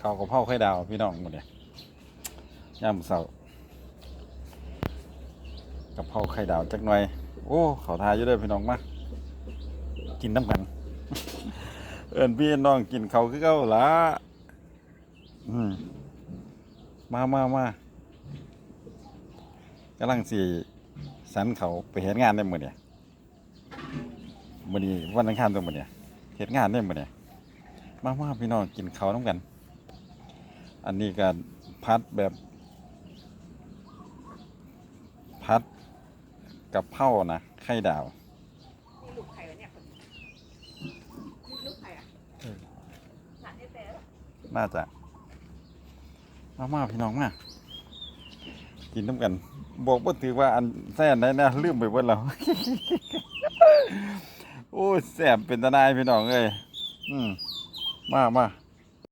ข้าวกะเพราไข่ดาวพี่น้องหมดเลยย่ามเสาร์กะเพราไข่ดาวจักหน่อย โอ้เขาทายอยู่ด้อพี่น้องมากินน้ำกัน เอินพี่น้องกินเขาคือเก่าละอืมมามา มากำลังสี่สันเขาไปเห็นงานได้หมดเนี่ยมื้อนี้วันอังคารตรงหมดเนี่ยเห็นงานได้หมดเนี่ยมามาพี่น้องกินเขาวน้ำกัน อันนี้ก็พัดแบบ พัดกับเผานะ ไข่ดาวนี่ลูกใครวะเนี่ยคนนี้นี่ลูกใครอะเออหลานไอ้เต้เหรอน่าจะมามาพี่น้องมากินน้ำกัน บอกว่าถือว่าอันแซ่บได้นะลืมไปเบิดแล้วโอ้ยแซ่บเป็นตาหนายพี่น้องเอ้ยอืมมามา